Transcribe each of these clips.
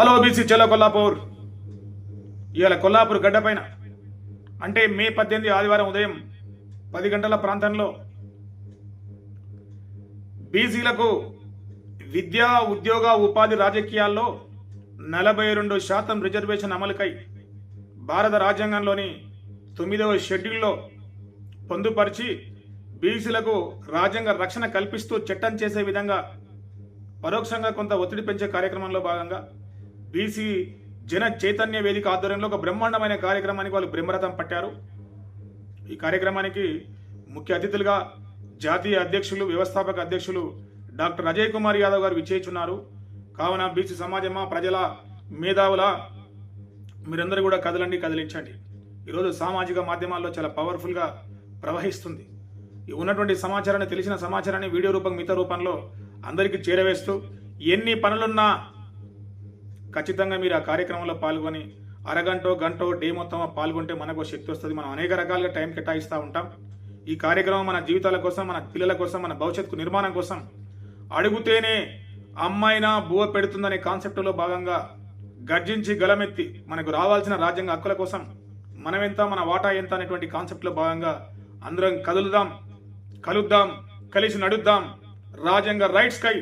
Hello BC చలో కొల్లాపూర్. ఇవాళ కొల్లాపూర్ గడ్డపైన అంటే మే పద్దెనిమిది ఆదివారం ఉదయం పది గంటల ప్రాంతంలో బీసీలకు విద్యా ఉద్యోగ ఉపాధి రాజకీయాల్లో నలభై రెండు శాతం రిజర్వేషన్ అమలుకై భారత రాజ్యాంగంలోని తొమ్మిదవ షెడ్యూల్లో పొందుపరిచి బీసీలకు రాజ్యాంగ రక్షణ కల్పిస్తూ చట్టం చేసే విధంగా పరోక్షంగా కొంత ఒత్తిడి పెంచే కార్యక్రమంలో భాగంగా బీసీ జన చైతన్య వేదిక ఆధ్వర్యంలో ఒక బ్రహ్మాండమైన కార్యక్రమానికి వాళ్ళు బ్రహ్మరథం పట్టారు. ఈ కార్యక్రమానికి ముఖ్య అతిథులుగా జాతీయ అధ్యక్షులు వ్యవస్థాపక అధ్యక్షులు డాక్టర్ అజయ్ కుమార్ యాదవ్ గారు విచ్చేచున్నారు కావున బీసీ సమాజమా ప్రజల మేధావుల మీరందరూ కూడా కదలండి కదిలించండి. ఈరోజు సామాజిక మాధ్యమాల్లో చాలా పవర్ఫుల్గా ప్రవహిస్తుంది. ఈ ఉన్నటువంటి సమాచారాన్ని తెలిసిన సమాచారాన్ని వీడియో రూపం మిగతా రూపంలో అందరికీ చేరవేస్తూ ఎన్ని పనులున్నా ఖచ్చితంగా మీరు ఆ కార్యక్రమంలో పాల్గొని అరగంటో గంటో డే మొత్తం పాల్గొంటే మనకు శక్తి వస్తుంది. మనం అనేక రకాలుగా టైం కేటాయిస్తూ ఉంటాం. ఈ కార్యక్రమం మన జీవితాల కోసం మన పిల్లల కోసం మన భవిష్యత్తుకు నిర్మాణం కోసం అడుగుతేనే అమ్మాయినా బువ పెడుతుందనే కాన్సెప్ట్లో భాగంగా గర్జించి గలమెత్తి మనకు రావాల్సిన రాజ్యాంగ హక్కుల కోసం మనమెంత మన వాటా ఎంత అనేటువంటి కాన్సెప్ట్లో భాగంగా అందరం కదులుదాం కలుద్దాం కలిసి నడుద్దాం రాజ్యాంగ రైట్స్ కై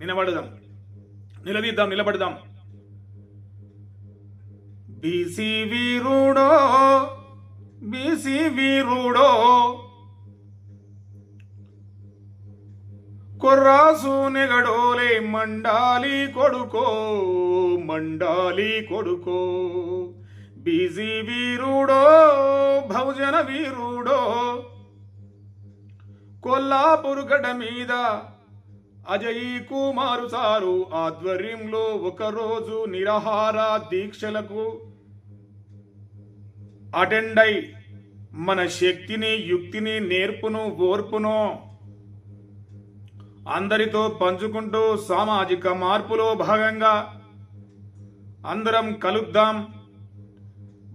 నిలబడదాం నిలదీద్దాం నిలబడదాం. BC వీరుడో BC వీరుడో. కొర్రాసు నెగడోలే మండాలి కొడుకో మండాలి కొడుకో. బీసీ వీరుడో భౌజన వీరుడో. కొల్లాపూర్ గడ్డ మీద అజయ్ కుమారు సారు ఆధ్వర్యంలో ఒకరోజు నిరాహార దీక్షలకు అటెండ్ అయి మన శక్తిని యుక్తిని నేర్పును ఓర్పును అందరితో పంచుకుంటూ సామాజిక మార్పులో భాగంగా అందరం కలుద్దాం.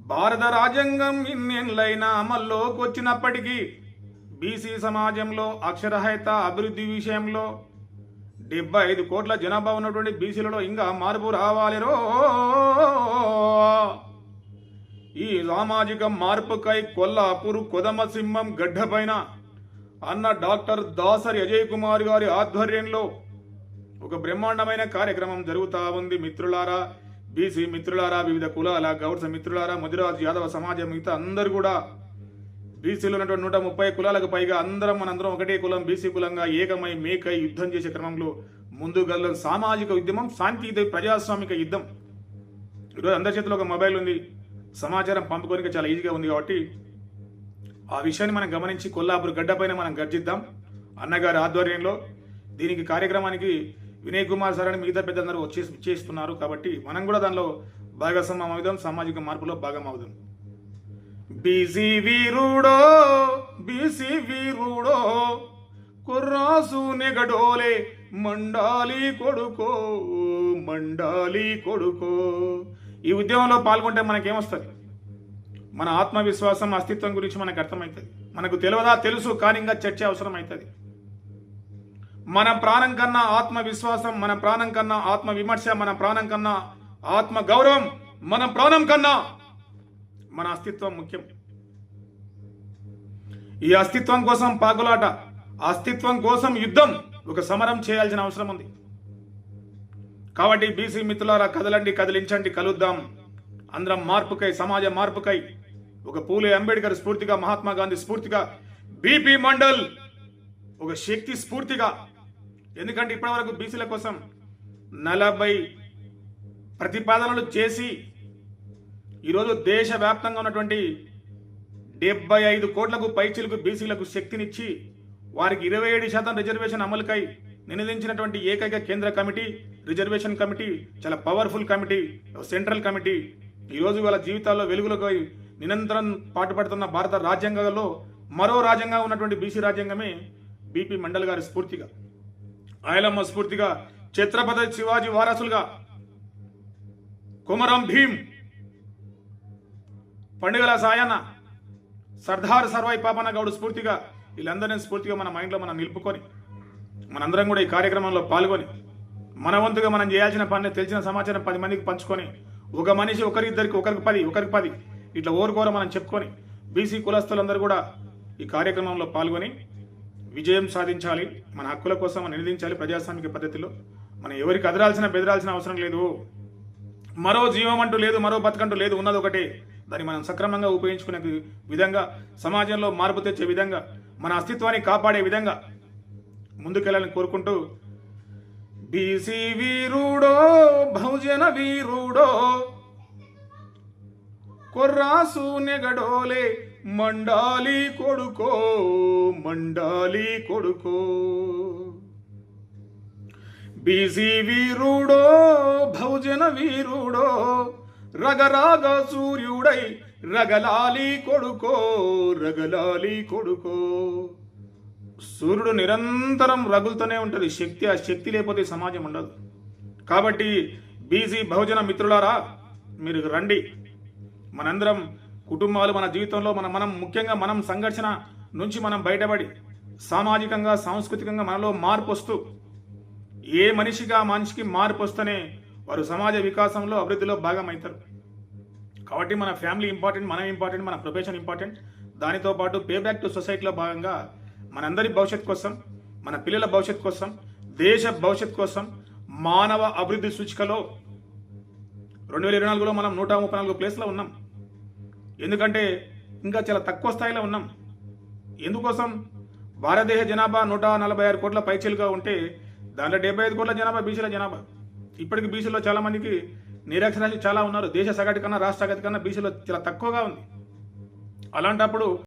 భారత రాజ్యాంగం ఇన్నేళ్ళైనా అమల్లోకి వచ్చినప్పటికీ బీసీ సమాజంలో అక్షరహిత అభివృద్ధి విషయంలో డెబ్బై ఐదు కోట్ల జనాభా ఉన్నటువంటి బీసీలలో ఇంకా మార్పు రావాలిరో. ఈ సామాజిక మార్పుకై కొల్లాపూర్ కొదమసింహం గడ్డపైన అన్న డాక్టర్ దాసరి అజయ్ కుమార్ గారి ఆధ్వర్యంలో ఒక బ్రహ్మాండమైన కార్యక్రమం జరుగుతా ఉంది. మిత్రులారా బీసీ మిత్రులారా వివిధ కులాల గౌడ్స మిత్రులారా ముదిరాజు యాదవ సమాజం మిగతా అందరూ కూడా బీసీలో ఉన్నటువంటి నూట ముప్పై కులాలకు పైగా అందరం మనందరం ఒకటే కులం బీసీ కులంగా ఏకమై మేకై యుద్ధం చేసే క్రమంలో ముందుగల సామాజిక ఉద్యమం శాంతియుత ప్రజాస్వామిక యుద్ధం. ఈరోజు అందరి చేతిలో ఒక మొబైల్ ఉంది. సమాచారం పంపుకోనికి చాలా ఈజీగా ఉంది కాబట్టి ఆ విషయాన్ని మనం గమనించి కొల్లాపూర్ గడ్డపైన మనం గర్జిద్దాం. అన్నగారి ఆధ్వర్యంలో దీనికి కార్యక్రమానికి వినయ్ కుమార్ సార్ అని మిగతా పెద్దలందరూ వచ్చేసి చేస్తున్నారు కాబట్టి మనం కూడా దానిలో భాగస్వామ్యం అవుదాం సామాజిక మార్పులో భాగం అవుదాం. బీసీ వీరుడో బీసీ వీరుడో కుర్రాసు నెగడోలే మండాలి కొడుకో మండాలి కొడుకో. ఈ ఉద్యమంలో పాల్గొంటే మనకేమొస్తుంది? మన ఆత్మవిశ్వాసం అస్తిత్వం గురించి మనకు అర్థమవుతుంది మనకు తెలియదా తెలుసు కానీ ఇంకా చర్చ అవసరం అవుతుంది మన ప్రాణం కన్నా ఆత్మవిశ్వాసం మన ప్రాణం కన్నా ఆత్మ విమర్శ మన ప్రాణం కన్నా ఆత్మ గౌరవం మన ప్రాణం కన్నా మన అస్తిత్వం ముఖ్యం. ఈ అస్తిత్వం కోసం పాకులాట అస్తిత్వం కోసం యుద్ధం ఒక సమరం చేయాల్సిన అవసరం ఉంది. కాబట్టి బీసీ మిత్రులారా కదలండి కదిలించండి కలుద్దాం. అందరం మార్పుకై సమాజ మార్పుకై ఒక పూలే అంబేద్కర్ స్ఫూర్తిగా మహాత్మా గాంధీ స్ఫూర్తిగా బీపీ మండల్ ఒక శక్తి స్ఫూర్తిగా. ఎందుకంటే ఇప్పటివరకు బీసీల కోసం నలభై ప్రతిపాదనలు చేసి ఈరోజు దేశవ్యాప్తంగా ఉన్నటువంటి డెబ్బై ఐదు కోట్లకు పైచీలకు బీసీలకు శక్తినిచ్చి వారికి ఇరవై ఏడు శాతం రిజర్వేషన్ అమలుకై నినదించినటువంటి ఏకైక కేంద్ర కమిటీ రిజర్వేషన్ కమిటీ చాలా పవర్ఫుల్ కమిటీ సెంట్రల్ కమిటీ. ఈరోజు వాళ్ళ జీవితాల్లో వెలుగులకై నిరంతరం పాటుపడుతున్న భారత రాజ్యాంగంలో మరో రాజ్యంగా ఉన్నటువంటి బీసీ రాజ్యాంగమే బీపీ మండల్ గారి స్ఫూర్తిగా ఆయలమ్మ స్ఫూర్తిగా ఛత్రపతి శివాజీ వారసులుగా. కుమరం భీం పండుగల సాయన సర్దార్ సర్వై పాపన్న గౌడ్ స్ఫూర్తిగా వీళ్ళందరినీ స్ఫూర్తిగా మన మైండ్లో మనం నిలుపుకొని మనందరం కూడా ఈ కార్యక్రమంలో పాల్గొని మన వంతుగా మనం చేయాల్సిన పని తెలిసిన సమాచారం పది మందికి పంచుకొని ఒక మనిషి ఒకరిద్దరికి ఒకరికి పది ఒకరికి పది ఇట్లా ఓరుకోర మనం చెప్పుకొని బీసీ కులస్తులందరూ కూడా ఈ కార్యక్రమంలో పాల్గొని విజయం సాధించాలి. మన హక్కుల కోసం మనం నిలదించాలి ప్రజాస్వామిక పద్ధతిలో. మనం ఎవరికి అదరాల్సిన బెదరాల్సిన అవసరం లేదు. మరో జీవం అంటూ లేదు మరో బతకంటూ లేదు ఉన్నది ఒకటే. దాన్ని మనం సక్రమంగా ఉపయోగించుకునే విధంగా సమాజంలో మార్పు తెచ్చే విధంగా మన అస్తిత్వాన్ని కాపాడే విధంగా ముందుకెళ్ళాలని కోరుకుంటూ బీసీ వీరుడో బహుజన వీరుడో కొర్రాసు నెగడోలే మండాలి కొడుకో మండాలి కొడుకో. బీసీ వీరుడో బహుజన వీరుడో రగరాగ సూర్యుడై రగలాలి కొడుకో రగలాలి కొడుకో. సూర్యుడు నిరంతరం రగులుతూనే ఉంటుంది. శక్తి ఆ శక్తి లేకపోతే సమాజం ఉండదు. కాబట్టి బీజీ బహుజన మిత్రులారా మీరు రండి. మనందరం కుటుంబాలు మన జీవితంలో మన మనం ముఖ్యంగా మనం సంఘర్షణ నుంచి మనం బయటపడి సామాజికంగా సాంస్కృతికంగా మనలో మార్పు వస్తూ ఏ మనిషిగా మనిషికి మార్పు వస్తేనే వారు సమాజ వికాసంలో అభివృద్ధిలో భాగం అవుతారు కాబట్టి మన ఫ్యామిలీ ఇంపార్టెంట్ మనం ఇంపార్టెంట్ మన ప్రొఫెషన్ ఇంపార్టెంట్. దానితో పాటు పే బ్యాక్ టు సొసైటీలో భాగంగా మనందరి భవిష్యత్ కోసం మన పిల్లల భవిష్యత్ కోసం దేశ భవిష్యత్ కోసం మానవ అభివృద్ధి సూచికలో రెండు వేల ఇరవై నాలుగులో మనం నూట ముప్పై నాలుగు ప్లేస్లో ఉన్నాం. ఎందుకంటే ఇంకా చాలా తక్కువ స్థాయిలో ఉన్నాం. ఎందుకోసం? భారతదేశ జనాభా నూట నలభై ఆరు కోట్ల పైచీలుగా ఉంటే దాంట్లో డెబ్బై ఐదు కోట్ల జనాభా బీసీల జనాభా. ఇప్పటికి బీసీలో చాలా మందికి నిరక్షరాస్యులు చాలా ఉన్నారు. దేశ సగటు కన్నా రాష్ట్ర సగటు కన్నా బీసీలో చాలా తక్కువగా ఉంది. అలాంటప్పుడు